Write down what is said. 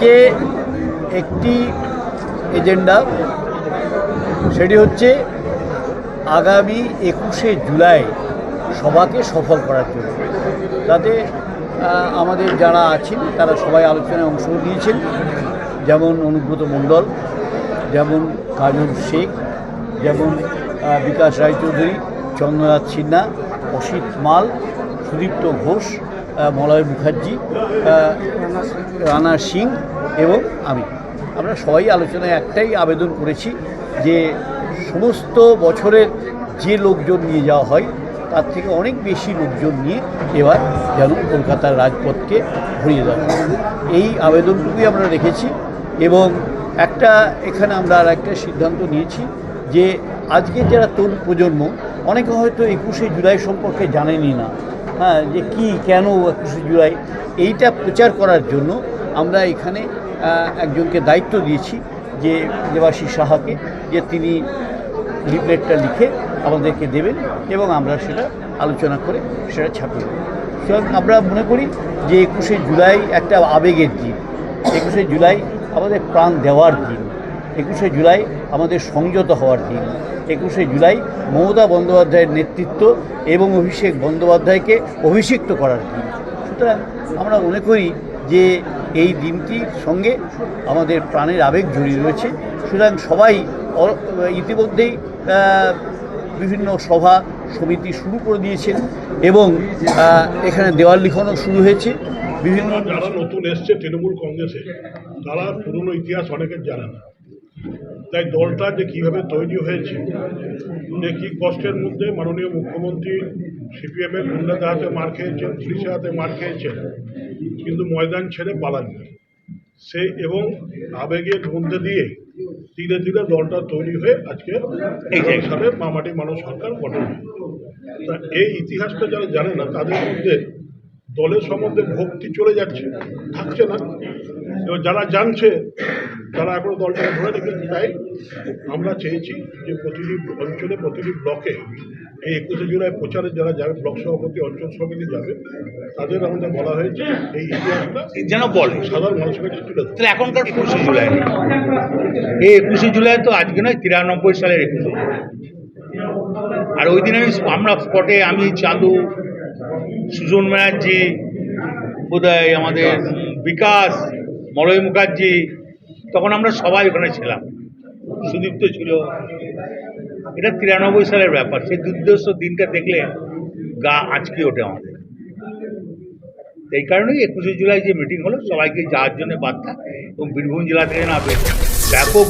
আজকে একটি এজেন্ডা, সেটি হচ্ছে আগামী একুশে জুলাই সভাকে সফল করার জন্য। তাতে আমাদের যারা আছেন, তারা সবাই আলোচনায় অংশ নিয়েছেন। যেমন অনুব্রত মণ্ডল, যেমন কাজল শেখ, যেমন বিকাশ রায়চৌধুরী, চন্দ্রনাথ সিনহা, অসিত মাল, সুদীপ্ত ঘোষ মলয় মুখার্জি রানা সিং এবং আমি। আমরা সবাই আলোচনায় একটাই আবেদন করেছি যে সমস্ত বছরের যে লোকজন নিয়ে যাওয়া হয়, তার থেকে অনেক বেশি লোকজন নিয়ে এবার যেন কলকাতার রাজপথকে ভরিয়ে দেওয়া এই আবেদনটুকুই আমরা রেখেছি এবং একটা এখানে আমরা আর একটা সিদ্ধান্ত নিয়েছি যে আজকে যারা তরুণ প্রজন্ম, অনেকে হয়তো একুশে জুলাই সম্পর্কে জানেনই না হ্যাঁ যে কি কেন একুশে জুলাই? এইটা প্রচার করার জন্য আমরা এখানে একজনকে দায়িত্ব দিয়েছি, যে দেবাশী সাহাকে, যে তিনি লিফলেটটা লিখে আমাদেরকে দেবেন এবং আমরা সেটা আলোচনা করে সেটা ছাপিয়ে দেব। সুতরাং আমরা মনে করি যে একুশে জুলাই একটা আবেগের দিন। একুশে জুলাই আমাদের প্রাণ দেওয়ার দিন। একুশে জুলাই আমাদের সংযত হওয়ার দিন। একুশে জুলাই মমতা বন্দ্যোপাধ্যায়ের নেতৃত্ব এবং অভিষেক বন্দ্যোপাধ্যায়কে অভিষিক্ত করার দিন। সুতরাং আমরা মনে করি যে এই দিনটির সঙ্গে আমাদের প্রাণের আবেগ জড়িয়ে রয়েছে। সুতরাং সবাই ইতিমধ্যেই বিভিন্ন সভা, সমিতি শুরু করে দিয়েছেন এবং এখানে দেওয়াল লিখনও শুরু হয়েছে। বিভিন্ন যারা নতুন এসছে তৃণমূল কংগ্রেসে, তারা পুরনো ইতিহাস অনেকের জানে না। তাই দলটা যে কীভাবে তৈরি হয়েছে, যে কি কষ্টের মধ্যে মাননীয় মুখ্যমন্ত্রী সিপিএমের গুন্ডাদের হাতে মার খেয়েছেন, পুলিশের হাতে মার খেয়েছেন, কিন্তু ময়দান ছেড়ে পালাননি সে এবং আবেগের মধ্যে দিয়ে ধীরে ধীরে দলটা তৈরি হয়ে আজকে সালে মামাটি মানুষ সরকার গঠন। তা এই ইতিহাসটা যারা জানে না, তাদের মধ্যে দলের সম্বন্ধে ভক্তি চলে যাচ্ছে, থাকছে না এবার যারা জানছে তারা এখনও দলটাকে ধরে রেখেছে তাই আমরা চেয়েছি যে প্রতিটি অঞ্চলে প্রতিটি ব্লকে এই একুশে জুলাই প্রচারে যারা যাবে ব্লক সভাপতি অঞ্চল সমিতি যাবে তাদের আমাদের বলা হয়েছে এই ইতিহাসটা যেন বলে। সাধারণ মানুষের কাছে তুলে তাহলে এখনকার একুশে জুলাই। এই একুশে জুলাই তো আজকে নয় তিরানব্বই সালের একুশে জুলাই। আর ওই দিন আমি আমরা স্পটে আমি চাঁদু সুজন ব্যানার্জি বোধহয় আমাদের বিকাশ মলয় মুখার্জি তখন আমরা সবাই ওখানে ছিলাম। সুদীপ্ত ছিল। এটা তিরানব্বই সালের ব্যাপার। সেই দুর্দর্শ দিনটা দেখলে গা আজকে ওঠে আমাদের। এই কারণেই একুশে জুলাই যে মিটিং হলো, সবাইকে যাওয়ার জন্য বার্তা এবং বীরভূম জেলা থেকে না ব্যাপক